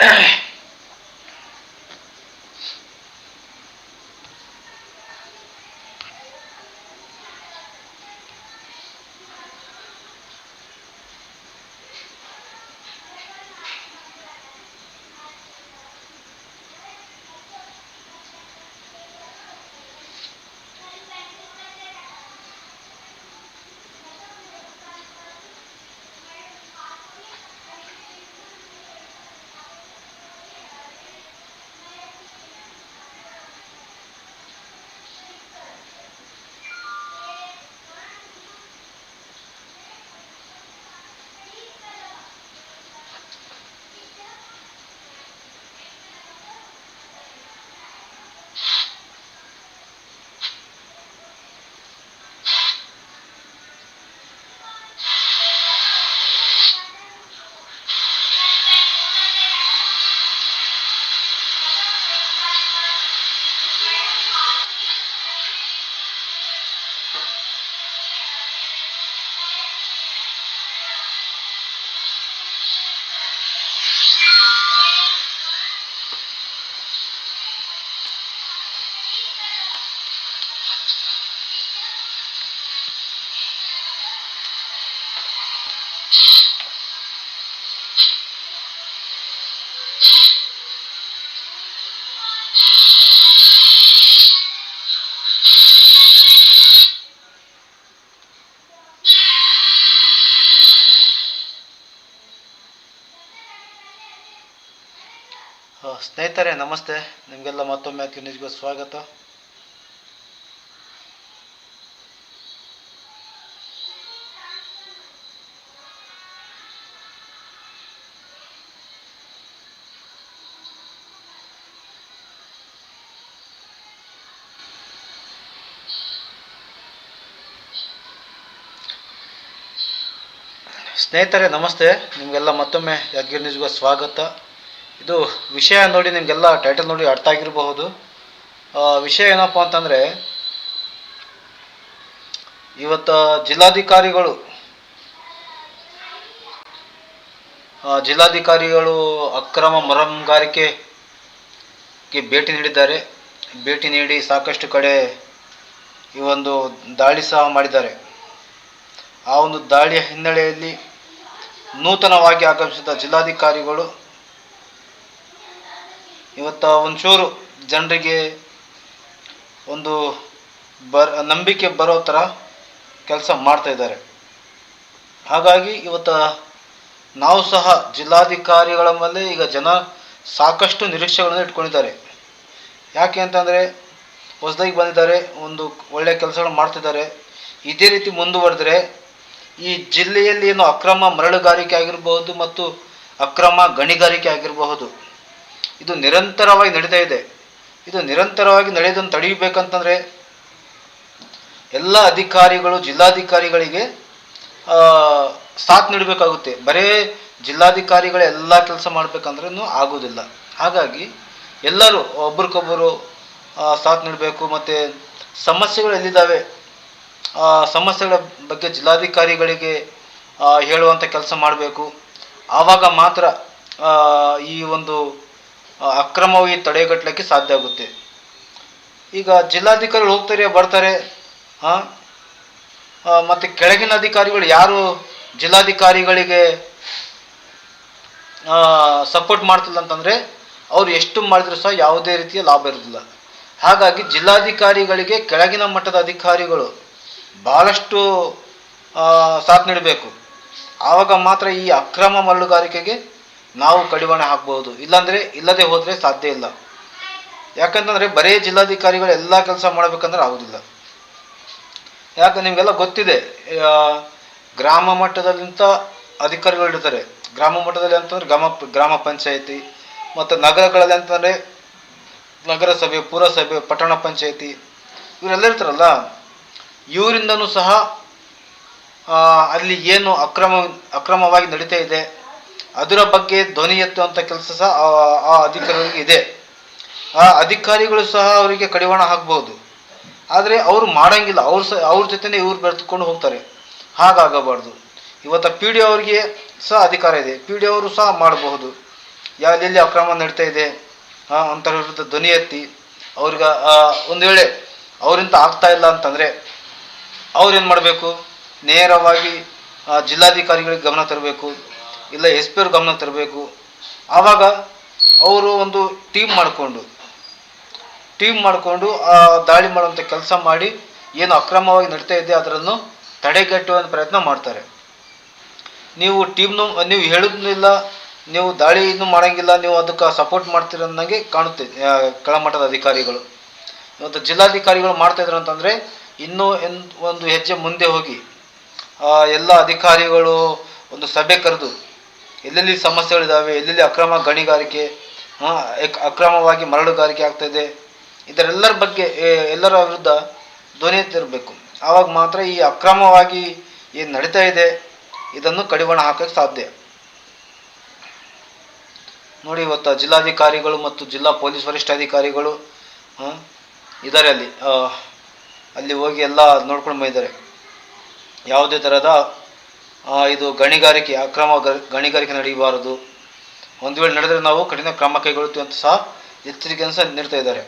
Ugh. ಸ್ನೇಹಿತರೆ ನಮಸ್ತೆ. ನಿಮಗೆಲ್ಲ ಮತ್ತೊಮ್ಮೆ ನ್ಯೂಸ್ಗೆ ಸ್ವಾಗತ. ಸ್ನೇಹಿತರೆ ನಮಸ್ತೆ. ನಿಮಗೆಲ್ಲ ಮತ್ತೊಮ್ಮೆ ಯಾದಗಿರಿ ನ್ಯೂಸ್ಗೆ ಸ್ವಾಗತ. ಇದು ವಿಷಯ ನೋಡಿ ನಿಮಗೆಲ್ಲ ಟೈಟಲ್ ನೋಡಿ ಅರ್ಥ ಆಗಿರಬಹುದು. ವಿಷಯ ಏನಪ್ಪ ಅಂತಂದರೆ, ಇವತ್ತು ಜಿಲ್ಲಾಧಿಕಾರಿಗಳು ಜಿಲ್ಲಾಧಿಕಾರಿಗಳು ಅಕ್ರಮ ಮರಂಗಾರಿಕೆಗೆ ಭೇಟಿ ನೀಡಿದ್ದಾರೆ. ಭೇಟಿ ನೀಡಿ ಸಾಕಷ್ಟು ಕಡೆ ಈ ಒಂದು ದಾಳಿ ಸಹ ಮಾಡಿದ್ದಾರೆ. ಆ ಒಂದು ದಾಳಿಯ ಹಿನ್ನೆಲೆಯಲ್ಲಿ ನೂತನವಾಗಿ ಆಗಮಿಸಿದ ಜಿಲ್ಲಾಧಿಕಾರಿಗಳು ಇವತ್ತು ಒಂಚೂರು ಜನರಿಗೆ ಒಂದು ಬರ್, ನಂಬಿಕೆ ಬರೋ ಥರ ಕೆಲಸ ಮಾಡ್ತಾ ಇದ್ದಾರೆ. ಹಾಗಾಗಿ ಇವತ್ತು ನಾವು ಸಹ ಜಿಲ್ಲಾಧಿಕಾರಿಗಳ ಮೇಲೆ ಈಗ ಜನ ಸಾಕಷ್ಟು ನಿರೀಕ್ಷೆಗಳನ್ನು ಇಟ್ಕೊಂಡಿದ್ದಾರೆ. ಯಾಕೆ ಅಂತಂದರೆ ಹೊಸದಾಗಿ ಬಂದಿದ್ದಾರೆ, ಒಂದು ಒಳ್ಳೆಯ ಕೆಲಸಗಳನ್ನು ಮಾಡ್ತಿದ್ದಾರೆ. ಇದೇ ರೀತಿ ಮುಂದುವರೆದ್ರೆ ಈ ಜಿಲ್ಲೆಯಲ್ಲಿ ಏನು ಅಕ್ರಮ ಮರಳುಗಾರಿಕೆ ಆಗಿರಬಹುದು ಮತ್ತು ಅಕ್ರಮ ಗಣಿಗಾರಿಕೆ ಆಗಿರಬಹುದು. ಇದು ನಿರಂತರವಾಗಿ ನಡೀತಾ ಇದೆ. ಇದು ನಿರಂತರವಾಗಿ ನಡೆಯೋದನ್ನು ತಡೆಯಬೇಕಂತಂದರೆ ಎಲ್ಲ ಅಧಿಕಾರಿಗಳು, ಜಿಲ್ಲಾಧಿಕಾರಿಗಳಿಗೆ ಸಾಥ್ ನೀಡಬೇಕಾಗುತ್ತೆ. ಬರೇ ಜಿಲ್ಲಾಧಿಕಾರಿಗಳು ಎಲ್ಲ ಕೆಲಸ ಮಾಡಬೇಕಂದ್ರೂ ಆಗೋದಿಲ್ಲ ಹಾಗಾಗಿ ಎಲ್ಲರೂ ಒಬ್ರಿಗೊಬ್ಬರು ಸಾಥ್ ನೀಡಬೇಕು. ಮತ್ತು ಸಮಸ್ಯೆಗಳು ಎಲ್ಲಿದ್ದಾವೆ? ಸಮಸ್ಯೆಗಳ ಬಗ್ಗೆ ಜಿಲ್ಲಾಧಿಕಾರಿಗಳಿಗೆ ಹೇಳುವಂಥ ಕೆಲಸ ಮಾಡಬೇಕು. ಆವಾಗ ಮಾತ್ರ ಈ ಒಂದು ಅಕ್ರಮವಾಗಿ ತಡೆಗಟ್ಟಲಿಕ್ಕೆ ಸಾಧ್ಯ ಆಗುತ್ತೆ. ಈಗ ಜಿಲ್ಲಾಧಿಕಾರಿಗಳು ಹೋಗ್ತಾರೆ, ಬರ್ತಾರೆ ಹಾಂ ಮತ್ತು ಕೆಳಗಿನ ಅಧಿಕಾರಿಗಳು ಯಾರು ಜಿಲ್ಲಾಧಿಕಾರಿಗಳಿಗೆ ಸಪೋರ್ಟ್ ಮಾಡ್ತಿಲ್ಲ ಅಂತಂದರೆ ಅವ್ರು ಎಷ್ಟು ಮಾಡಿದ್ರು ಸಹ ಯಾವುದೇ ರೀತಿಯ ಲಾಭ ಇರೋದಿಲ್ಲ ಹಾಗಾಗಿ ಜಿಲ್ಲಾಧಿಕಾರಿಗಳಿಗೆ ಕೆಳಗಿನ ಮಟ್ಟದ ಅಧಿಕಾರಿಗಳು ಭಾಳಷ್ಟು ಸಾಥ್ ನೀಡಬೇಕು. ಆವಾಗ ಮಾತ್ರ ಈ ಅಕ್ರಮ ಮರಳುಗಾರಿಕೆಗೆ ನಾವು ಕಡಿವಾಣ ಹಾಕ್ಬೋದು. ಇಲ್ಲಾಂದರೆ ಇಲ್ಲದೆ ಹೋದರೆ ಸಾಧ್ಯ ಇಲ್ಲ. ಯಾಕಂತಂದರೆ ಬರೇ ಜಿಲ್ಲಾಧಿಕಾರಿಗಳು ಎಲ್ಲ ಕೆಲಸ ಮಾಡಬೇಕಂದ್ರೆ ಆಗೋದಿಲ್ಲ. ಯಾಕೆ ನಿಮಗೆಲ್ಲ ಗೊತ್ತಿದೆ ಗ್ರಾಮ ಮಟ್ಟದಲ್ಲಿಂತ ಅಧಿಕಾರಿಗಳು ಇರ್ತಾರೆ. ಗ್ರಾಮ ಮಟ್ಟದಲ್ಲಿ ಅಂತಂದ್ರೆ ಗ್ರಾಮ ಗ್ರಾಮ ಪಂಚಾಯಿತಿ, ಮತ್ತು ನಗರಗಳಲ್ಲಿ ಅಂತಂದರೆ ನಗರಸಭೆ, ಪುರಸಭೆ, ಪಟ್ಟಣ ಪಂಚಾಯಿತಿ, ಇವರೆಲ್ಲ ಇರ್ತಾರಲ್ಲ, ಇವರಿಂದನೂ ಸಹ ಅಲ್ಲಿ ಏನು ಅಕ್ರಮ, ಅಕ್ರಮವಾಗಿ ನಡೀತಾ ಇದೆ. ಅದರ ಬಗ್ಗೆ ಧ್ವನಿ ಎತ್ತುವಂಥ ಕೆಲಸ ಸಹ ಆ- ಅಧಿಕಾರಿಗಳಿಗೆ ಇದೆ. ಆ ಅಧಿಕಾರಿಗಳು ಸಹ ಅವರಿಗೆ ಕಡಿವಾಣ ಹಾಕ್ಬೋದು ಆದರೆ ಅವರು ಮಾಡಂಗಿಲ್ಲ. ಅವ್ರ ಸಹ ಅವ್ರ ಜೊತೆನೇ ಇವ್ರು ಬೆರೆತ್ಕೊಂಡು ಹೋಗ್ತಾರೆ. ಹಾಗಾಗಬಾರ್ದು. ಇವತ್ತು ಪಿ ಡಿ ಅವರಿಗೆ ಸಹ ಅಧಿಕಾರ ಇದೆ. ಪಿ ಡಿ ಅವರು ಸಹ ಮಾಡಬಹುದು. ಯಾವೆಲ್ಲಿ ಅಕ್ರಮ ನಡೀತಾ ಇದೆ ಅಂತ ವಿರುದ್ಧ ಧ್ವನಿ ಎತ್ತಿ ಅವ್ರಿಗೆ ಒಂದು ವೇಳೆ ಅವರಿಂದ ಆಗ್ತಾ ಇಲ್ಲ ಅಂತಂದರೆ ಅವ್ರೇನು ಮಾಡಬೇಕು? ನೇರವಾಗಿ ಜಿಲ್ಲಾಧಿಕಾರಿಗಳಿಗೆ ಗಮನ ತರಬೇಕು. ಇಲ್ಲ ಎಸ್ ಪಿ ಅವ್ರ ಗಮನ ತರಬೇಕು. ಆವಾಗ ಅವರು ಒಂದು ಟೀಮ್ ಮಾಡಿಕೊಂಡು ಟೀಮ್ ಮಾಡಿಕೊಂಡು ಆ ದಾಳಿ ಮಾಡುವಂಥ ಕೆಲಸ ಮಾಡಿ ಏನು ಅಕ್ರಮವಾಗಿ ನಡೀತಾ ಇದೆ ಅದರನ್ನು ತಡೆಗಟ್ಟುವ ಪ್ರಯತ್ನ ಮಾಡ್ತಾರೆ. ನೀವು ಟೀಮ್ನು ನೀವು ಹೇಳೋದಿಲ್ಲ ನೀವು ದಾಳಿ ಇನ್ನೂ ಮಾಡೋಂಗಿಲ್ಲ, ನೀವು ಅದಕ್ಕೆ ಸಪೋರ್ಟ್ ಮಾಡ್ತೀರ ಅನ್ನಂಗೆ ಕಾಣುತ್ತೆ ಕೆಳಮಟ್ಟದ ಅಧಿಕಾರಿಗಳು. ಇವತ್ತು ಜಿಲ್ಲಾಧಿಕಾರಿಗಳು ಮಾಡ್ತಾ ಇದ್ರು ಅಂತಂದರೆ ಇನ್ನೂ ಒಂದು ಹೆಜ್ಜೆ ಮುಂದೆ ಹೋಗಿ ಎಲ್ಲ ಅಧಿಕಾರಿಗಳು ಒಂದು ಸಭೆ ಕರೆದು ಎಲ್ಲೆಲ್ಲಿ ಸಮಸ್ಯೆಗಳಿದ್ದಾವೆ ಎಲ್ಲೆಲ್ಲಿ ಅಕ್ರಮ ಗಣಿಗಾರಿಕೆ ಅಕ್ರಮವಾಗಿ ಮರಳುಗಾರಿಕೆ ಆಗ್ತಾ ಇದೆ, ಇದರೆಲ್ಲರ ಬಗ್ಗೆ ಎಲ್ಲರ ವಿರುದ್ಧ ಧ್ವನಿ ಎತ್ತಿರಬೇಕು. ಆವಾಗ ಮಾತ್ರ ಈ ಅಕ್ರಮವಾಗಿ ಏನು ನಡೀತಾ ಇದೆ, ಇದನ್ನು ಕಡಿವಾಣ ಹಾಕಕ್ಕೆ ಸಾಧ್ಯ. ನೋಡಿ, ಇವತ್ತು ಜಿಲ್ಲಾಧಿಕಾರಿಗಳು ಮತ್ತು ಜಿಲ್ಲಾ ಪೊಲೀಸ್ ವರಿಷ್ಠಾಧಿಕಾರಿಗಳು ಇದ್ದಾರೆ ಅಲ್ಲಿ ಅಲ್ಲಿ ಹೋಗಿ ಎಲ್ಲ ನೋಡ್ಕೊಂಡು ಬಂದಿದ್ದಾರೆ. ಯಾವುದೇ ಥರದ ಇದು ಗಣಿಗಾರಿಕೆ, ಅಕ್ರಮ ಗಣಿಗಾರಿಕೆ ನಡೆಯಬಾರದು ಒಂದು ವೇಳೆ ನಡೆದರೆ ನಾವು ಕಠಿಣ ಕ್ರಮ ಕೈಗೊಳ್ಳುತ್ತೀವಿ ಅಂತ ಸಹ ಎಚ್ಚರಿಕೆಯನ್ನು ಸಹ ನೀಡ್ತಾ ಇದ್ದಾರೆ.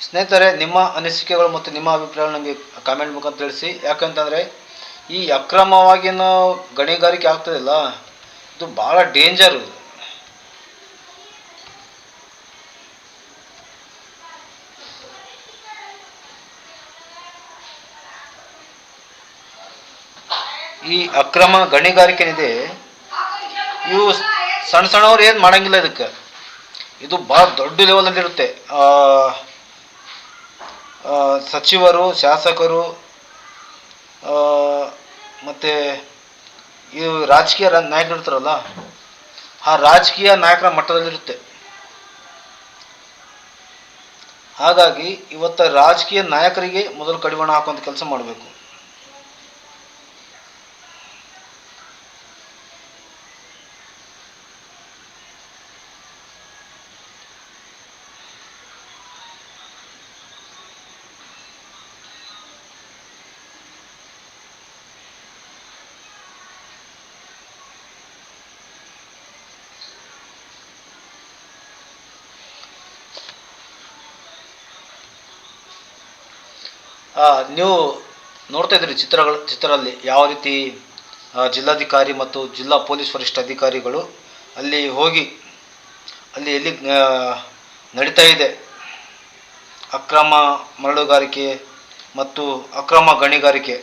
ಸ್ನೇಹಿತರೆ, ನಿಮ್ಮ ಅನಿಸಿಕೆಗಳು ಮತ್ತು ನಿಮ್ಮ ಅಭಿಪ್ರಾಯಗಳು ನಮಗೆ ಕಾಮೆಂಟ್ ಮುಖಾಂತರ ತಿಳಿಸಿ. ಯಾಕಂತಂದರೆ ಈ ಅಕ್ರಮವಾಗಿ ಗಣಿಗಾರಿಕೆ ಆಗ್ತದಿಲ್ಲ, ಇದು ಭಾಳ ಡೇಂಜರ್ ಈ ಅಕ್ರಮ ಗಣಿಗಾರಿಕೆ ಏನಿದೆ ಇವು ಸಣ್ಣ ಸಣ್ಣವ್ರು ಏನು ಮಾಡಂಗಿಲ್ಲ ಇದಕ್ಕೆ. ಇದು ಭಾಳ ದೊಡ್ಡ ಲೆವೆಲಲ್ಲಿರುತ್ತೆ ಸಚಿವರು, ಶಾಸಕರು ಮತ್ತೆ ಇವು ರಾಜಕೀಯ ನಾಯಕರು ಇರ್ತಾರಲ್ಲ, ಆ ರಾಜಕೀಯ ನಾಯಕರ ಮಟ್ಟದಲ್ಲಿರುತ್ತೆ. ಹಾಗಾಗಿ ಇವತ್ತು ರಾಜಕೀಯ ನಾಯಕರಿಗೆ ಮೊದಲು ಕಡಿವಾಣ ಹಾಕುವಂಥ ಕೆಲಸ ಮಾಡಬೇಕು. ನೀವು ನೋಡ್ತಾ ಇದ್ರಿ ಚಿತ್ರಗಳು, ಚಿತ್ರದಲ್ಲಿ ಯಾವ ರೀತಿ ಜಿಲ್ಲಾಧಿಕಾರಿ ಮತ್ತು ಜಿಲ್ಲಾ ಪೊಲೀಸ್ ವರಿಷ್ಠ ಅಧಿಕಾರಿಗಳು ಅಲ್ಲಿ ಹೋಗಿ, ಅಲ್ಲಿ ಎಲ್ಲಿ ನಡೀತಾ ಇದೆ ಅಕ್ರಮ ಮರಳುಗಾರಿಕೆ ಮತ್ತು ಅಕ್ರಮ ಗಣಿಗಾರಿಕೆ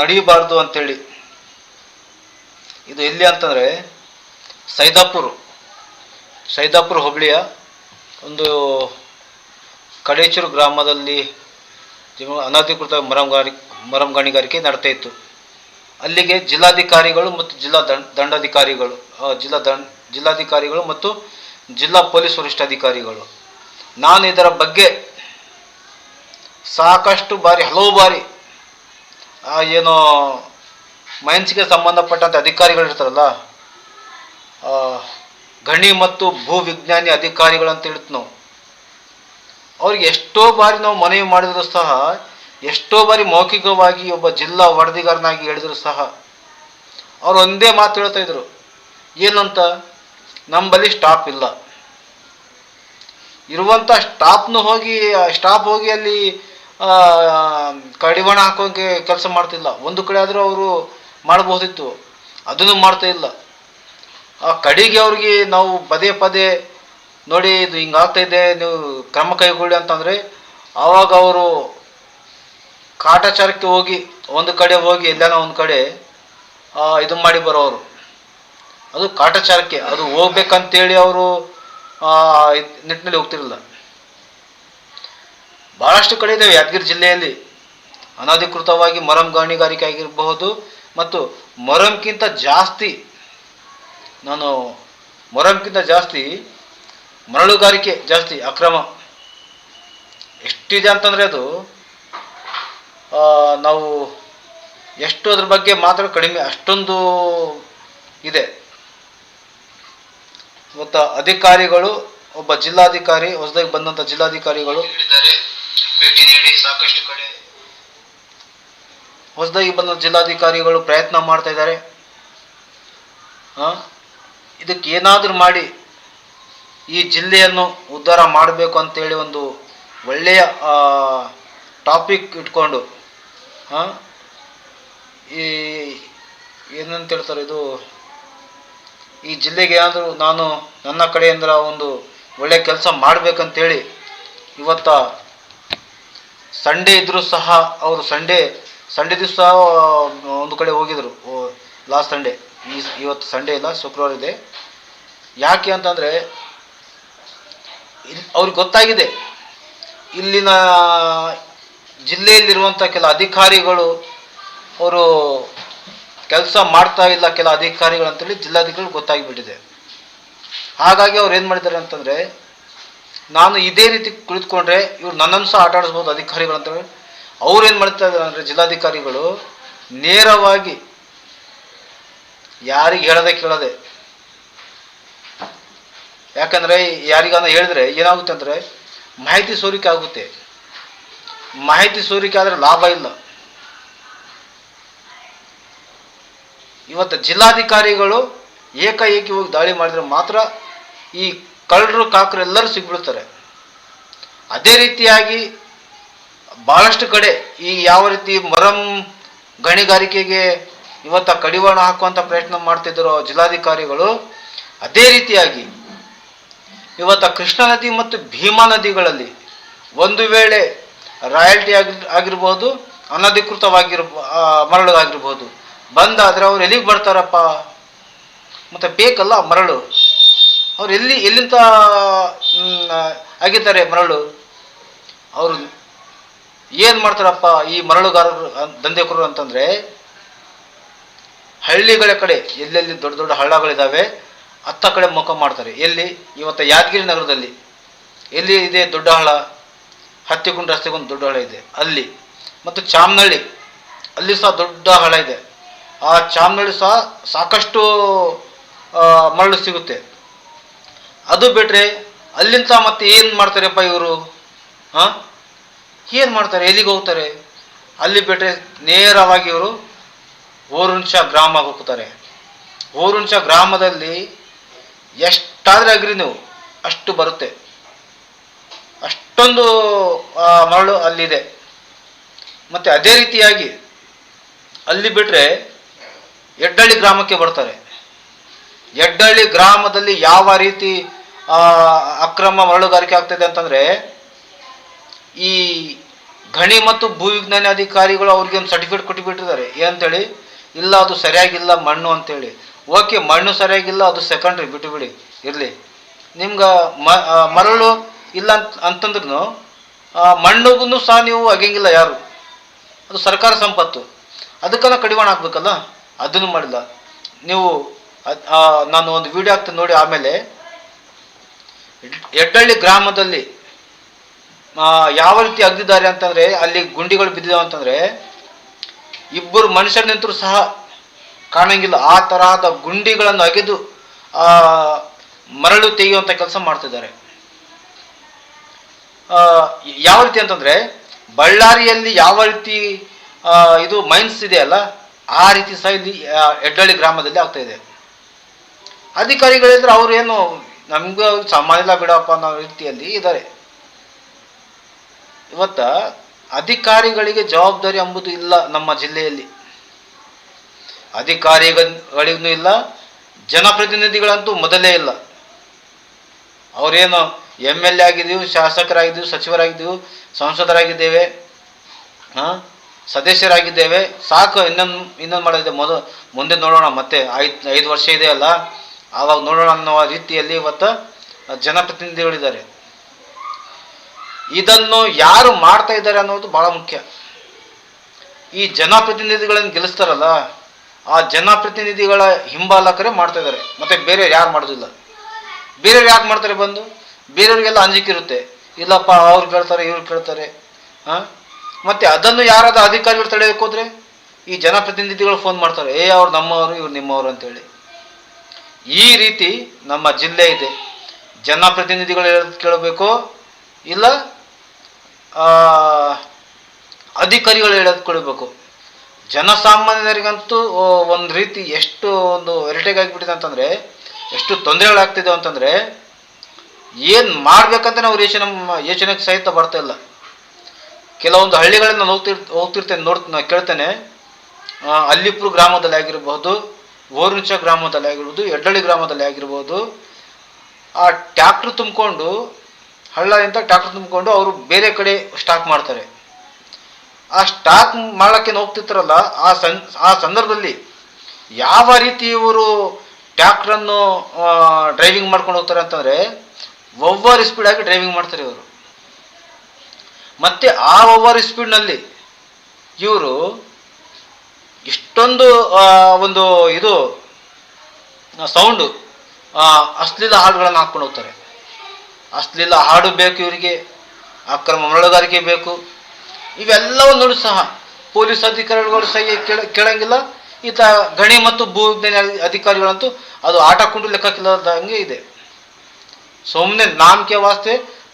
ನಡೀಬಾರ್ದು ಅಂತೇಳಿ, ಇದು ಎಲ್ಲಿ ಅಂತಂದರೆ ಸೈದಾಪುರ ಸೈದಾಪುರ ಹೋಬಳಿಯ ಒಂದು ಕಡೇಚೂರು ಗ್ರಾಮದಲ್ಲಿ ಅನಧಿಕೃತ ಮರಂಗಾರಿ ಮರಂ ಗಣಿಗಾರಿಕೆ ನಡ್ತಾ ಇತ್ತು. ಅಲ್ಲಿಗೆ ಜಿಲ್ಲಾಧಿಕಾರಿಗಳು ಮತ್ತು ಜಿಲ್ಲಾ ದಂಡ ದಂಡಾಧಿಕಾರಿಗಳು ಜಿಲ್ಲಾ ದಂಡ ಜಿಲ್ಲಾಧಿಕಾರಿಗಳು ಮತ್ತು ಜಿಲ್ಲಾ ಪೊಲೀಸ್ ವರಿಷ್ಠಾಧಿಕಾರಿಗಳು. ನಾನು ಇದರ ಬಗ್ಗೆ ಸಾಕಷ್ಟು ಬಾರಿ ಹಲವು ಬಾರಿ ಏನು ಮೈನ್ಸಿಗೆ ಸಂಬಂಧಪಟ್ಟಂಥ ಅಧಿಕಾರಿಗಳು ಇರ್ತಾರಲ್ಲ ಆ, ಗಣಿ ಮತ್ತು ಭೂ ವಿಜ್ಞಾನಿ ಅಧಿಕಾರಿಗಳಂತ ಅಂತ ಹೇಳ್ತೀವಿ ನಾವು ಅವ್ರಿಗೆ ಎಷ್ಟೋ ಬಾರಿ ನಾವು ಮನವಿ ಮಾಡಿದರೂ ಸಹ, ಎಷ್ಟೋ ಬಾರಿ ಮೌಖಿಕವಾಗಿ ಒಬ್ಬ ಜಿಲ್ಲಾ ವರದಿಗಾರನಾಗಿ ಹೇಳಿದ್ರು ಸಹ, ಅವ್ರು ಒಂದೇ ಮಾತು ಹೇಳ್ತಾ ಇದ್ರು, ಏನಂತ, ನಮ್ಮಲ್ಲಿ ಸ್ಟಾಪ್ ಇಲ್ಲ. ಇರುವಂಥ ಸ್ಟಾಪ್ನು ಹೋಗಿ ಸ್ಟಾಪ್ ಹೋಗಿ ಅಲ್ಲಿ ಕಡಿವಾಣ ಹಾಕೋಕೆ ಕೆಲಸ ಮಾಡ್ತಿಲ್ಲ. ಒಂದು ಕಡೆ ಆದರೂ ಅವರು ಮಾಡಬಹುದಿತ್ತು. ಅದನ್ನು ಮಾಡ್ತಾ ಇಲ್ಲ. ಆ ಕಡೆಗೆ ಅವ್ರಿಗೆ ನಾವು ಪದೇ ಪದೇ ನೋಡಿ, ಇದು ಹಿಂಗಾಗ್ತಾ ಇದೆ, ನೀವು ಕ್ರಮ ಕೈಗೊಳ್ಳಿ ಅಂತಂದರೆ, ಆವಾಗ ಅವರು ಕಾಟಾಚಾರಕ್ಕೆ ಹೋಗಿ, ಒಂದು ಕಡೆ ಹೋಗಿ, ಎಲ್ಲಾನ ಒಂದು ಕಡೆ ಇದು ಮಾಡಿ ಬರೋರು. ಅದು ಕಾಟಾಚಾರಕ್ಕೆ, ಅದು ಹೋಗ್ಬೇಕಂತೇಳಿ ಅವರು ನಿಟ್ಟಿನಲ್ಲಿ ಹೋಗ್ತಿರಲಿಲ್ಲ. ಭಾಳಷ್ಟು ಕಡೆ ಇದ್ದಾವೆ ಯಾದಗಿರಿ ಜಿಲ್ಲೆಯಲ್ಲಿ. ಅನಧಿಕೃತವಾಗಿ ಮರಂ ಗಣಿಗಾರಿಕೆ ಆಗಿರಬಹುದು, ಮತ್ತು ಮರಂಕ್ಕಿಂತ ಜಾಸ್ತಿ, ನಾನು ಮೊರಂಕ್ಕಿಂತ ಜಾಸ್ತಿ ಮರಳುಗಾರಿಕೆ ಜಾಸ್ತಿ ಅಕ್ರಮ. ಎಷ್ಟಿದೆ ಅಂತಂದರೆ ಅದು ನಾವು ಎಷ್ಟು ಅದ್ರ ಬಗ್ಗೆ ಮಾತ್ರ ಕಡಿಮೆ ಅಷ್ಟೊಂದು ಇದೆ. ಇವತ್ತು ಅಧಿಕಾರಿಗಳು ಒಬ್ಬ ಜಿಲ್ಲಾಧಿಕಾರಿ ಹೊಸದಾಗಿ ಬಂದಂಥ ಜಿಲ್ಲಾಧಿಕಾರಿಗಳು ಭೇಟಿ ನೀಡಿ ಸಾಕಷ್ಟು ಕಡೆ. ಹೊಸದಾಗಿ ಬಂದ ಜಿಲ್ಲಾಧಿಕಾರಿಗಳು ಪ್ರಯತ್ನ ಮಾಡ್ತಾ ಇದ್ದಾರೆ. ಇದಕ್ಕೆ ಏನಾದರೂ ಮಾಡಿ ಈ ಜಿಲ್ಲೆಯನ್ನು ಉದ್ಧಾರ ಮಾಡಬೇಕು ಅಂತೇಳಿ ಒಂದು ಒಳ್ಳೆಯ ಟಾಪಿಕ್ ಇಟ್ಕೊಂಡು ಈ, ಏನಂತ ಹೇಳ್ತಾರೆ ಇದು, ಈ ಜಿಲ್ಲೆಗೆ ಏನಾದರೂ ನಾನು ನನ್ನ ಕಡೆಯಿಂದ ಒಂದು ಒಳ್ಳೆಯ ಕೆಲಸ ಮಾಡಬೇಕಂತೇಳಿ ಇವತ್ತ ಸಂಡೇ ಇದ್ದರೂ ಸಹ ಅವರು ಸಂಡೇ ಸಂಡೇ ದಿವಸ ಒಂದು ಕಡೆ ಹೋಗಿದ್ರು ಲಾಸ್ಟ್ ಸಂಡೇ, ಈ, ಇವತ್ತು ಸಂಡೇ ಇಲ್ಲ, ಶುಕ್ರವಾರ ಇದೆ. ಯಾಕೆ ಅಂತಂದರೆ ಅವ್ರಿಗೆ ಗೊತ್ತಾಗಿದೆ. ಇಲ್ಲಿನ ಜಿಲ್ಲೆಯಲ್ಲಿರುವಂಥ ಕೆಲ ಅಧಿಕಾರಿಗಳು ಅವರು ಕೆಲಸ ಮಾಡ್ತಾ ಇಲ್ಲ, ಕೆಲ ಅಧಿಕಾರಿಗಳು ಅಂತೇಳಿ ಜಿಲ್ಲಾಧಿಕಾರಿಗಳು ಗೊತ್ತಾಗಿಬಿಟ್ಟಿದೆ. ಹಾಗಾಗಿ ಅವ್ರು ಏನು ಮಾಡಿದ್ದಾರೆ ಅಂತಂದರೆ, ನಾನು ಇದೇ ರೀತಿ ಕುಳಿತುಕೊಂಡ್ರೆ ಇವ್ರು ನನ್ನನ್ನು ಸಹ ಆಟ ಆಡಿಸ್ಬೋದು ಅಧಿಕಾರಿಗಳು ಅಂತೇಳಿ. ಅವ್ರು ಏನು ಮಾಡ್ತಾ ಇದ್ದಾರೆ ಅಂದರೆ ಜಿಲ್ಲಾಧಿಕಾರಿಗಳು ನೇರವಾಗಿ ಯಾರಿಗೆ ಹೇಳದೆ ಕೇಳದೆ ಯಾಕಂದರೆ ಯಾರಿಗಾನ ಹೇಳಿದ್ರೆ ಏನಾಗುತ್ತೆ ಅಂದರೆ ಮಾಹಿತಿ ಸೋರಿಕೆ ಆಗುತ್ತೆ. ಮಾಹಿತಿ ಸೋರಿಕೆ ಆದರೆ ಲಾಭ ಇಲ್ಲ. ಇವತ್ತು ಜಿಲ್ಲಾಧಿಕಾರಿಗಳು ಏಕಾಏಕಿ ಹೋಗಿ ದಾಳಿ ಮಾಡಿದ್ರೆ ಮಾತ್ರ ಈ ಕಳ್ಳರು ಕಾಕರು ಎಲ್ಲರೂ ಸಿಗ್ಬಿಡ್ತಾರೆ. ಅದೇ ರೀತಿಯಾಗಿ ಭಾಳಷ್ಟು ಕಡೆ ಈ ಯಾವ ರೀತಿ ಮರಂ ಗಣಿಗಾರಿಕೆಗೆ ಇವತ್ತ ಕಡಿವಾಣ ಹಾಕುವಂಥ ಪ್ರಯತ್ನ ಮಾಡ್ತಿದ್ದರೋ ಜಿಲ್ಲಾಧಿಕಾರಿಗಳು, ಅದೇ ರೀತಿಯಾಗಿ ಇವತ್ತ ಕೃಷ್ಣ ನದಿ ಮತ್ತು ಭೀಮಾ ನದಿಗಳಲ್ಲಿ ಒಂದು ವೇಳೆ ರಾಯಲ್ಟಿ ಆಗಿ ಆಗಿರ್ಬೋದು ಅನಧಿಕೃತವಾಗಿರ್ ಆ, ಮರಳು ಆಗಿರ್ಬೋದು ಬಂದಾದರೆ ಅವ್ರು ಎಲ್ಲಿಗೆ ಬರ್ತಾರಪ್ಪ? ಮತ್ತು ಬೇಕಲ್ಲ ಮರಳು? ಅವ್ರು ಎಲ್ಲಿ ಎಲ್ಲಿಂದ ಆಗಿದ್ದಾರೆ ಮರಳು? ಅವರು ಏನು ಮಾಡ್ತಾರಪ್ಪ ಈ ಮರಳುಗಾರರು ದಂಧೆಕರು ಅಂತಂದರೆ ಹಳ್ಳಿಗಳ ಕಡೆ ಎಲ್ಲೆಲ್ಲಿ ದೊಡ್ಡ ದೊಡ್ಡ ಹಳ್ಳಗಳಿದ್ದಾವೆ ಹತ್ತ ಕಡೆ ಮುಖ ಮಾಡ್ತಾರೆ. ಎಲ್ಲಿ? ಇವತ್ತು ಯಾದಗಿರಿ ನಗರದಲ್ಲಿ. ಎಲ್ಲಿ ಇದೆ ದೊಡ್ಡ ಹಳ್ಳ ಹತ್ತಿಕೊಂಡು ರಸ್ತೆಗೊಂದು ದೊಡ್ಡ ಹಳ್ಳ ಇದೆ. ಅಲ್ಲಿ. ಮತ್ತು ಚಾಮನಹಳ್ಳಿ ಅಲ್ಲಿ ಸಹ ದೊಡ್ಡ ಹಳ ಇದೆ. ಆ ಚಾಮನಹಳ್ಳಿ ಸಹ ಸಾಕಷ್ಟು ಮರಳು ಸಿಗುತ್ತೆ. ಅದು ಬಿಟ್ಟರೆ ಅಲ್ಲಿಂದ ಮತ್ತೆ ಏನು ಮಾಡ್ತಾರಪ್ಪ ಇವರು? ಹಾಂ ಏನು ಮಾಡ್ತಾರೆ? ಎಲ್ಲಿಗೆ ಹೋಗ್ತಾರೆ? ಅಲ್ಲಿ ಬಿಟ್ಟರೆ ನೇರವಾಗಿ ಇವರು ಓರುಂಚ ಗ್ರಾಮ ಹೋಗ್ತಾರೆ. ಓರುಂಚ ಗ್ರಾಮದಲ್ಲಿ ಎಷ್ಟಾದರೆ ಅಗ್ರಿ ನೀವು? ಅಷ್ಟು ಬರುತ್ತೆ. ಅಷ್ಟೊಂದು ಮರಳು ಅಲ್ಲಿದೆ. ಮತ್ತು ಅದೇ ರೀತಿಯಾಗಿ ಅಲ್ಲಿ ಬಿಟ್ಟರೆ ಎಡ್ಡಳ್ಳಿ ಗ್ರಾಮಕ್ಕೆ ಬರ್ತಾರೆ. ಎಡ್ಡಳ್ಳಿ ಗ್ರಾಮದಲ್ಲಿ ಯಾವ ರೀತಿ ಅಕ್ರಮ ಮರಳುಗಾರಿಕೆ ಆಗ್ತದೆ ಅಂತಂದರೆ, ಈ ಗಣಿ ಮತ್ತು ಭೂವಿಜ್ಞಾನ ಅಧಿಕಾರಿಗಳು ಅವ್ರಿಗೆ ಒಂದು ಸರ್ಟಿಫಿಕೇಟ್ ಕೊಟ್ಟುಬಿಟ್ಟಿದ್ದಾರೆ ಏನಂತೇಳಿ? ಇಲ್ಲ, ಅದು ಸರಿಯಾಗಿಲ್ಲ ಮಣ್ಣು ಅಂತೇಳಿ. ಓಕೆ, ಮಣ್ಣು ಸರಿಯಾಗಿಲ್ಲ, ಅದು ಸೆಕೆಂಡ್ರಿ ಬಿಟ್ಟು ಬಿಡಿ, ಇರಲಿ. ನಿಮ್ಗೆ ಮರಳು ಇಲ್ಲ ಅಂತ ಅಂತಂದ್ರೂ ಮಣ್ಣುಗೂ ಸಹ ನೀವು ಅಗೆಂಗಿಲ್ಲ ಯಾರು. ಅದು ಸರ್ಕಾರ ಸಂಪತ್ತು. ಅದಕ್ಕೆಲ್ಲ ಕಡಿವಾಣ ಹಾಕ್ಬೇಕಲ್ಲ? ಅದನ್ನು ಮಾಡಿಲ್ಲ. ನೀವು ನಾನು ಒಂದು ವಿಡಿಯೋ ಹಾಕ್ತೀನಿ ನೋಡಿ ಆಮೇಲೆ. ಎಡ್- ಎಡ್ಡಳ್ಳಿ ಗ್ರಾಮದಲ್ಲಿ ಯಾವ ರೀತಿ ಅಗ್ದಿದ್ದಾರೆ ಅಂತಂದರೆ, ಅಲ್ಲಿ ಗುಂಡಿಗಳು ಬಿದ್ದಿದ್ದಾವೆ ಅಂತಂದರೆ, ಇಬ್ಬರು ಮನುಷ್ಯರು ನಿಂತರೂ ಸಹ ಕಾಣಂಗಿಲ್ಲ. ಆ ತರಹದ ಗುಂಡಿಗಳನ್ನು ಅಗೆದು ಮರಳು ತೆಗೆಯುವಂಥ ಕೆಲಸ ಮಾಡ್ತಿದ್ದಾರೆ. ಯಾವ ರೀತಿ ಅಂತಂದರೆ, ಬಳ್ಳಾರಿಯಲ್ಲಿ ಯಾವ ರೀತಿ ಇದು ಮೈನ್ಸ್ ಇದೆಯಲ್ಲ ಆ ರೀತಿ ಸಹ ಇಲ್ಲಿ ಎಡ್ಡಳ್ಳಿ ಗ್ರಾಮದಲ್ಲಿ ಆಗ್ತಾ ಇದೆ. ಅಧಿಕಾರಿಗಳಿದ್ರೆ ಅವ್ರು ಏನು, ನಮಗೂ ಬಿಡಪ್ಪ ಅನ್ನೋ ರೀತಿಯಲ್ಲಿ ಇದ್ದಾರೆ. ಇವತ್ತ ಅಧಿಕಾರಿಗಳಿಗೆ ಜವಾಬ್ದಾರಿ ಎಂಬುದು ಇಲ್ಲ ನಮ್ಮ ಜಿಲ್ಲೆಯಲ್ಲಿ. ಅಧಿಕಾರಿಗಳಿಗೂ ಇಲ್ಲ, ಜನಪ್ರತಿನಿಧಿಗಳಂತೂ ಮೊದಲೇ ಇಲ್ಲ. ಅವರೇನು ಎಂ ಎಲ್ ಎ ಆಗಿದ್ದೀವಿ, ಶಾಸಕರಾಗಿದ್ದೀವಿ, ಸಚಿವರಾಗಿದ್ದೀವಿ, ಸಂಸದರಾಗಿದ್ದೇವೆ, ಹಾಂ, ಸದಸ್ಯರಾಗಿದ್ದೇವೆ, ಸಾಕು, ಇನ್ನೊಂದು ಇನ್ನೊಂದು ಮಾಡಿದೆ ಮೊದ, ಮುಂದೆ ನೋಡೋಣ, ಮತ್ತೆ ಐದು ಐದು ವರ್ಷ ಇದೆ ಅಲ್ಲ, ಆವಾಗ ನೋಡೋಣ ಅನ್ನೋ ರೀತಿಯಲ್ಲಿ ಇವತ್ತು ಜನಪ್ರತಿನಿಧಿಗಳಿದ್ದಾರೆ. ಇದನ್ನು ಯಾರು ಮಾಡ್ತಾ ಇದ್ದಾರೆ ಅನ್ನೋದು ಬಹಳ ಮುಖ್ಯ. ಈ ಜನಪ್ರತಿನಿಧಿಗಳನ್ನು ಗೆಲ್ಲಿಸ್ತಾರಲ್ಲ ಆ ಜನಪ್ರತಿನಿಧಿಗಳ ಹಿಂಬಾಲಕರೇ ಮಾಡ್ತಾ ಇದ್ದಾರೆ. ಮತ್ತೆ ಬೇರೆ ಯಾರು ಮಾಡೋದಿಲ್ಲ. ಬೇರೆಯವ್ರು ಯಾಕೆ ಮಾಡ್ತಾರೆ ಬಂದು? ಬೇರೆಯವ್ರಿಗೆಲ್ಲ ಅಂಜಿಕೆ ಇರುತ್ತೆ. ಇಲ್ಲಪ್ಪ, ಅವ್ರು ಕೇಳ್ತಾರೆ, ಇವ್ರು ಕೇಳ್ತಾರೆ. ಹಾಂ ಮತ್ತೆ ಅದನ್ನು ಯಾರಾದ ಅಧಿಕಾರಿಗಳು ತಡೆಯೋಕೆ ಹೋದ್ರೆ ಈ ಜನಪ್ರತಿನಿಧಿಗಳು ಫೋನ್ ಮಾಡ್ತಾರೆ. ಏ, ಅವ್ರು ನಮ್ಮವರು, ಇವ್ರು ನಿಮ್ಮವರು ಅಂತೇಳಿ. ಈ ರೀತಿ ನಮ್ಮ ಜಿಲ್ಲೆ ಇದೆ. ಜನಪ್ರತಿನಿಧಿಗಳು ಹೇಳೋದು ಕೇಳಬೇಕು? ಇಲ್ಲ ಅಧಿಕಾರಿಗಳು ಹೇಳೋದು ಕೇಳಬೇಕು? ಜನಸಾಮಾನ್ಯರಿಗಂತೂ ಒಂದು ರೀತಿ ಎಷ್ಟು ಒಂದು ಎರಟೆಗಾಗಿಬಿಟ್ಟಿದೆ ಅಂತಂದರೆ, ಎಷ್ಟು ತೊಂದರೆಗಳಾಗ್ತಿದೆ ಅಂತಂದರೆ, ಏನು ಮಾಡಬೇಕಂತ ನಾವು ಯೋಚನೆ ಯೋಚನೆಗೆ ಸಹಿತ ಬರ್ತಾ ಇಲ್ಲ. ಕೆಲವೊಂದು ಹಳ್ಳಿಗಳನ್ನ ನಾನು ಹೋಗ್ತಿರ್ ಹೋಗ್ತಿರ್ತೇನೆ ನೋಡ್ ನಾನು ಕೇಳ್ತೇನೆ. ಅಲ್ಲಿಪುರ ಗ್ರಾಮದಲ್ಲಿ ಆಗಿರ್ಬೋದು ಓರ್ನಿಚ ಗ್ರಾಮದಲ್ಲಿ ಆಗಿರ್ಬೋದು ಎಡ್ಡಳ್ಳಿ ಗ್ರಾಮದಲ್ಲಿ ಆಗಿರ್ಬೋದು, ಆ ಟ್ಯಾಕ್ಟ್ರ್ ತುಂಬಿಕೊಂಡು ಹಳ್ಳದಿಂದ ಟ್ಯಾಕ್ಟ್ರ್ ತುಂಬಿಕೊಂಡು ಅವರು ಬೇರೆ ಕಡೆ ಸ್ಟಾಕ್ ಮಾಡ್ತಾರೆ. ಆ ಸ್ಟಾಕ್ ಮಾಡೋಕ್ಕೇನು ಹೋಗ್ತಿರ್ತಾರಲ್ಲ ಆ ಸಂ ಆ ಸಂದರ್ಭದಲ್ಲಿ ಯಾವ ರೀತಿ ಇವರು ಟ್ಯಾಕ್ಟ್ರನ್ನು ಡ್ರೈವಿಂಗ್ ಮಾಡ್ಕೊಂಡು ಹೋಗ್ತಾರೆ ಅಂತಂದರೆ ಓವರ್ ಸ್ಪೀಡಾಗಿ ಡ್ರೈವಿಂಗ್ ಮಾಡ್ತಾರೆ ಇವರು. ಮತ್ತೆ ಆ ಓವರ್ ಸ್ಪೀಡ್ನಲ್ಲಿ ಇವರು ಇಷ್ಟೊಂದು ಒಂದು ಇದು ಸೌಂಡು ಅಶ್ಲೀಲ ಹಾಡುಗಳನ್ನು ಹಾಕ್ಕೊಂಡು ಹೋಗ್ತಾರೆ. ಅಶ್ಲೀಲ ಹಾಡು ಬೇಕು ಇವರಿಗೆ, ಅಕ್ರಮ ಮರಳುಗಾರಿಕೆ ಬೇಕು. ಇವೆಲ್ಲವನ್ನೂ ಸಹ. ಪೊಲೀಸ್ ಅಧಿಕಾರಿಗಳು ಸಹ ಕೇಳ, ಕೇಳಂಗಿಲ್ಲ. ಈತ ಗಣಿ ಮತ್ತು ಭೂ ವಿಜ್ಞಾನ ಅಧಿಕಾರಿಗಳಂತೂ ಅದು ಆಟ ಕುಂಡು ಲೆಕ್ಕಕ್ಕಿಲ್ಲದಂಗೆ ಇದೆ. ಸುಮ್ಮನೆ ನಾಮಕೆ ವಾಸ್ತೆ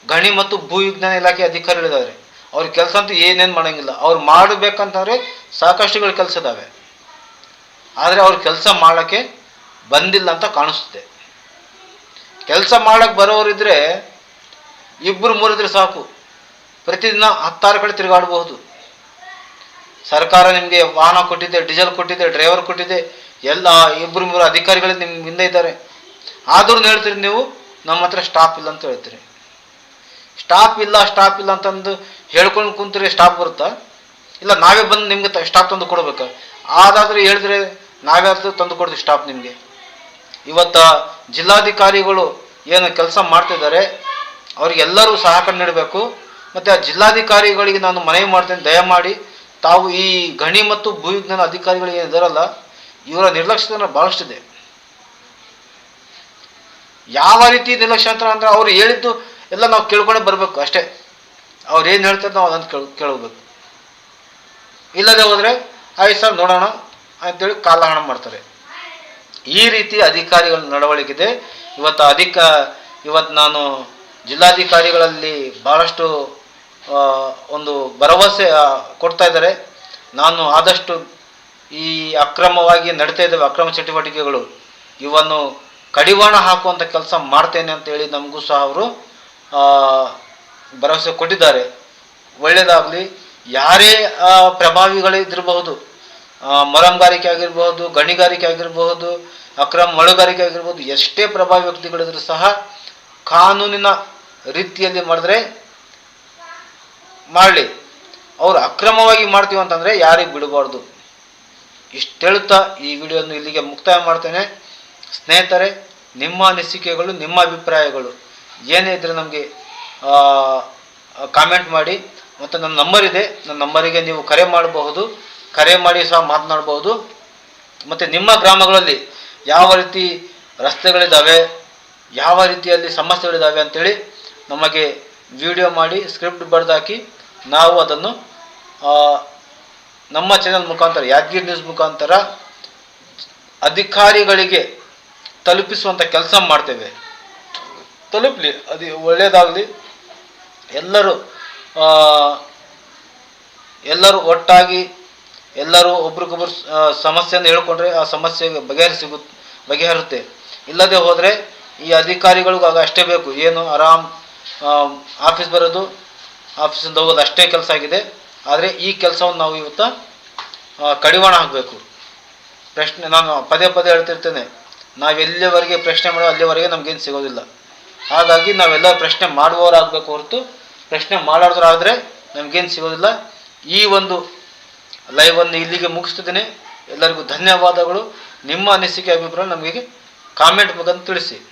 ಗಣಿ ಮತ್ತು ಭೂ ವಿಜ್ಞಾನ ಇಲಾಖೆ ಅಧಿಕಾರಿಗಳಿದ್ದಾರೆ. ಅವ್ರ ಕೆಲಸ ಅಂತೂ ಏನೇನು ಮಾಡೋಂಗಿಲ್ಲ. ಅವ್ರು ಮಾಡಬೇಕಂತಂದ್ರೆ ಸಾಕಷ್ಟುಗಳು ಕೆಲಸ ಇದ್ದಾವೆ ಆದರೆ ಅವ್ರ ಕೆಲಸ ಮಾಡೋಕ್ಕೆ ಬಂದಿಲ್ಲ ಅಂತ ಕಾಣಿಸುತ್ತೆ. ಕೆಲಸ ಮಾಡೋಕ್ಕೆ ಬರೋರಿದ್ರೆ ಇಬ್ಬರು ಮೂರಿದ್ರೆ ಸಾಕು. ಪ್ರತಿದಿನ ಹತ್ತಾರು ಕಡೆ ತಿರುಗಾಡಬಹುದು. ಸರ್ಕಾರ ನಿಮಗೆ ವಾಹನ ಕೊಟ್ಟಿದೆ, ಡೀಸೆಲ್ ಕೊಟ್ಟಿದೆ, ಡ್ರೈವರ್ ಕೊಟ್ಟಿದೆ, ಎಲ್ಲ ಇಬ್ಬರು ಮೂರು ಅಧಿಕಾರಿಗಳು ನಿಮ್ಮ ಹಿಂದೆ ಇದ್ದಾರೆ. ಆದ್ರೂ ಹೇಳ್ತೀರಿ ನೀವು, ನಮ್ಮ ಹತ್ರ ಸ್ಟಾಪ್ ಇಲ್ಲ ಅಂತ ಹೇಳ್ತೀರಿ. ಸ್ಟಾಪ್ ಇಲ್ಲ ಸ್ಟಾಪ್ ಇಲ್ಲ ಅಂತಂದು ಹೇಳ್ಕೊಂಡು ಕುಂತ್ರೆ ಸ್ಟಾಪ್ ಬರುತ್ತಾ? ಇಲ್ಲ, ನಾವೇ ಬಂದು ನಿಮ್ಗೆ ಸ್ಟಾಪ್ ತಂದು ಕೊಡ್ಬೇಕು? ಆದಾದರೂ ಹೇಳಿದ್ರೆ ನಾವೇ ಅದು ತಂದು ಕೊಡ್ತೀವಿ ಸ್ಟಾಪ್ ನಿಮಗೆ. ಇವತ್ತ ಜಿಲ್ಲಾಧಿಕಾರಿಗಳು ಏನು ಕೆಲಸ ಮಾಡ್ತಿದ್ದಾರೆ, ಅವ್ರಿಗೆಲ್ಲರೂ ಸಹಕಾರ ನೀಡಬೇಕು. ಮತ್ತು ಆ ಜಿಲ್ಲಾಧಿಕಾರಿಗಳಿಗೆ ನಾನು ಮನವಿ ಮಾಡ್ತೇನೆ. ದಯಮಾಡಿ ತಾವು ಈ ಗಣಿ ಮತ್ತು ಭೂವಿಜ್ಞಾನ ಅಧಿಕಾರಿಗಳಿಗೆ ಇದರಲ್ಲ, ಇವರ ನಿರ್ಲಕ್ಷ್ಯತನ ಭಾಳಷ್ಟಿದೆ ಯಾವ ರೀತಿ ನಿರ್ಲಕ್ಷ್ಯ ಅಂತ ಅಂದ್ರೆ ಅವ್ರು ಹೇಳಿದ್ದು ಎಲ್ಲ ನಾವು ಕೇಳ್ಕೊಂಡೇ ಬರಬೇಕು ಅಷ್ಟೇ. ಅವ್ರು ಏನು ಹೇಳ್ತಾರೆ ನಾವು ಅದನ್ನು ಕೇಳ, ಕೇಳಬೇಕು. ಇಲ್ಲದೆ ಹೋದರೆ ಆಯ್ತು ಸರ್ ನೋಡೋಣ ಅಂತೇಳಿ ಕಾಲಹರಣ ಮಾಡ್ತಾರೆ. ಈ ರೀತಿ ಅಧಿಕಾರಿಗಳ ನಡವಳಿಕೆ ಇದೆ. ಇವತ್ತು ಅಧಿಕ, ಇವತ್ತು ನಾನು ಜಿಲ್ಲಾಧಿಕಾರಿಗಳಲ್ಲಿ ಭಾಳಷ್ಟು ಒಂದು ಭರವಸೆ ಕೊಡ್ತಾ ಇದ್ದಾರೆ. ನಾನು ಆದಷ್ಟು ಈ ಅಕ್ರಮವಾಗಿ ನಡೀತಾ ಇದ್ದಾವೆ ಅಕ್ರಮ ಚಟುವಟಿಕೆಗಳು. ಇವನ್ನು ಕಡಿವಾಣ ಹಾಕುವಂಥ ಕೆಲಸ ಮಾಡ್ತೇನೆ ಅಂತೇಳಿ ನಮಗೂ ಸಹ ಅವರು ಭರವಸೆ ಕೊಟ್ಟಿದ್ದಾರೆ. ಒಳ್ಳೆಯದಾಗಲಿ ಯಾರೇ ಪ್ರಭಾವಿಗಳಿದ್ದಿರಬಹುದು ಮರಂಗಾರಿಕೆ ಆಗಿರಬಹುದು, ಗಣಿಗಾರಿಕೆ ಆಗಿರಬಹುದು, ಅಕ್ರಮ ಮಳುಗಾರಿಕೆ ಆಗಿರ್ಬೋದು ಎಷ್ಟೇ ಪ್ರಭಾವಿ ವ್ಯಕ್ತಿಗಳಿದ್ರು ಸಹ ಕಾನೂನಿನ ರೀತಿಯಲ್ಲಿ ಮಾಡಿದ್ರೆ ಮಾಡಲಿ. ಅವರು ಅಕ್ರಮವಾಗಿ ಮಾಡ್ತೀವಿ ಅಂತಂದರೆ ಯಾರಿಗೆ ಬಿಡಬಾರ್ದು. ಇಷ್ಟು ಹೇಳುತ್ತಾ ಈ ವಿಡಿಯೋನು ಇಲ್ಲಿಗೆ ಮುಕ್ತಾಯ ಮಾಡ್ತೇನೆ. ಸ್ನೇಹಿತರೆ, ನಿಮ್ಮ ಅನಿಸಿಕೆಗಳು, ನಿಮ್ಮ ಅಭಿಪ್ರಾಯಗಳು ಏನೇ ಇದ್ದರೆ ನಮಗೆ ಕಾಮೆಂಟ್ ಮಾಡಿ. ಮತ್ತು ನನ್ನ ನಂಬರ್ ಇದೆ. ನನ್ನ ನಂಬರಿಗೆ ನೀವು ಕರೆ ಮಾಡಬಹುದು. ಕರೆ ಮಾಡಿ ಸಹ ಮಾತನಾಡಬಹುದು. ಮತ್ತು ನಿಮ್ಮ ಗ್ರಾಮಗಳಲ್ಲಿ ಯಾವ ರೀತಿ ರಸ್ತೆಗಳಿದ್ದಾವೆ, ಯಾವ ರೀತಿಯಲ್ಲಿ ಸಮಸ್ಯೆಗಳಿದ್ದಾವೆ ಅಂತೇಳಿ ನಮಗೆ ವಿಡಿಯೋ ಮಾಡಿ ಸ್ಕ್ರಿಪ್ಟ್ ಬರೆದಾಕಿ ನಾವು ಅದನ್ನು ನಮ್ಮ ಚಾನೆಲ್ ಮುಖಾಂತರ, ಯಾದಗಿರಿ ನ್ಯೂಸ್ ಮುಖಾಂತರ ಅಧಿಕಾರಿಗಳಿಗೆ ತಲುಪಿಸುವಂಥ ಕೆಲಸ ಮಾಡ್ತೇವೆ. ತಲುಪಲಿ, ಅದು ಒಳ್ಳೆಯದಾಗಲಿ ಎಲ್ಲರೂ ಎಲ್ಲರೂ ಒಟ್ಟಾಗಿ, ಎಲ್ಲರೂ ಒಬ್ರಿಗೊಬ್ರು ಸಮಸ್ಯೆಯನ್ನು ಹೇಳ್ಕೊಂಡ್ರೆ ಆ ಸಮಸ್ಯೆ ಬಗೆಹರಿಸಿಗು ಬಗೆಹರುತ್ತೆ. ಇಲ್ಲದೆ ಹೋದರೆ ಈ ಅಧಿಕಾರಿಗಳಿಗೂ ಆಗ ಅಷ್ಟೇ ಬೇಕು. ಏನು, ಆರಾಮ್ ಆಫೀಸ್ ಬರೋದು ಆಫೀಸಿಂದ ಹೋಗೋದು ಅಷ್ಟೇ ಕೆಲಸ ಆಗಿದೆ. ಆದರೆ ಈ ಕೆಲಸವನ್ನು ನಾವು ಇವತ್ತು ಕಡಿವಾಣ ಹಾಕಬೇಕು. ಪ್ರಶ್ನೆ, ನಾನು ಪದೇ ಪದೇ ಹೇಳ್ತಿರ್ತೇನೆ. ನಾವು ಎಲ್ಲಿವರೆಗೆ ಪ್ರಶ್ನೆ ಮಾಡೋ ಅಲ್ಲಿವರೆಗೆ ನಮಗೇನು ಸಿಗೋದಿಲ್ಲ. ಹಾಗಾಗಿ ನಾವೆಲ್ಲ ಪ್ರಶ್ನೆ ಮಾಡುವವರಾಗಬೇಕು ಹೊರತು, ಪ್ರಶ್ನೆ ಮಾಡೋದ್ರಾದರೆ ನಮಗೇನು ಸಿಗೋದಿಲ್ಲ. ಈ ಒಂದು ಲೈವನ್ನು ಇಲ್ಲಿಗೆ ಮುಗಿಸ್ತಿದ್ದೀನಿ. ಎಲ್ಲರಿಗೂ ಧನ್ಯವಾದಗಳು. ನಿಮ್ಮ ಅನಿಸಿಕೆ, ಅಭಿಪ್ರಾಯ ನಮಗೆ ಕಾಮೆಂಟ್ ಮುಖಾಂತರ ತಿಳಿಸಿ.